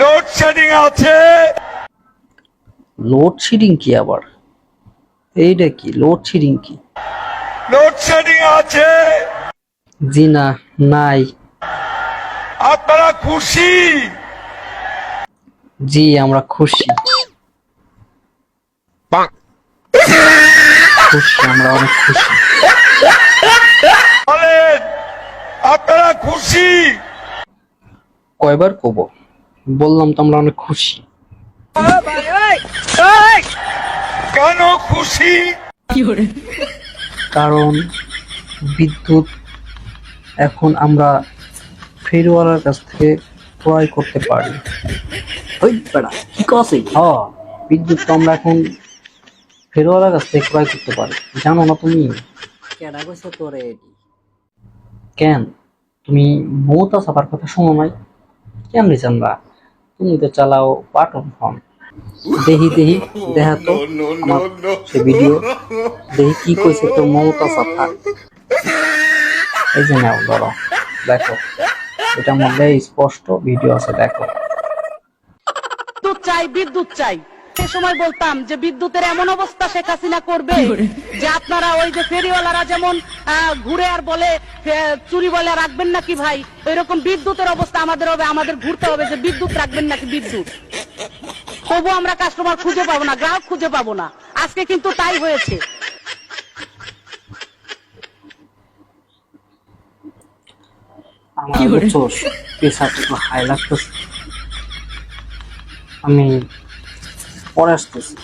Load shedding আছে। Load shedding কি আবার? এইটা কি? লোডশেডিং কি? লোডশেডিং আছে। জি না নাই। আপনারা খুশি? জি আমরা খুশি। খুশি আমরা অনেক খুশি। আপনারা খুশি? কয়বার কব? বললাম তো আমরা অনেক খুশি। কেন খুশি কারণ বিদ্যুৎ এখন আমরা ফেরিওয়ালার কাছ থেকে ক্রয় করতে পারি। ওই বেড়া কি কসে হ্যাঁ বিদ্যুৎ তো আমরা এখন ফেরিওয়ালার কাছ থেকে ক্রয় করতে পারি। জানো না তুমি? কেডা কইছে তোরে কেন? তুমি মমতা সাফার কথা শোনো নাই। কেন রে চান্দা তুমি তো চালাও পাটন হন দেহি দেহি, দেহা তো সে ভিডিও দেহি, কি কইছে তো মমতা সাফা এই যে নাও, ধরো, দেখো। এটার মধ্যে স্পষ্ট ভিডিও আছে, দেখো। তো চাই, বিদ্যুৎ চাই। সে সময় বলতাম যে বিদ্যুতের এমন অবস্থা শেখ হাসিনা করবে যে আপনারা ওই যে ফেরিওয়ালারা যেমন ঘুরে আর বলে চুরি বলে রাখবেন নাকি ভাই এরকম বিদ্যুতের অবস্থা আমাদের হবে আমাদের ঘুরতে হবে যে বিদ্যুৎ রাখবেন নাকি বিদ্যুৎ তবু আমরা কাস্টমার খুঁজে পাবো না গ্রাহক খুঁজে পাবো না আজকে কিন্তু তাই হয়েছে আমার হাই লাগতেছে আমি পরে আসতেছি।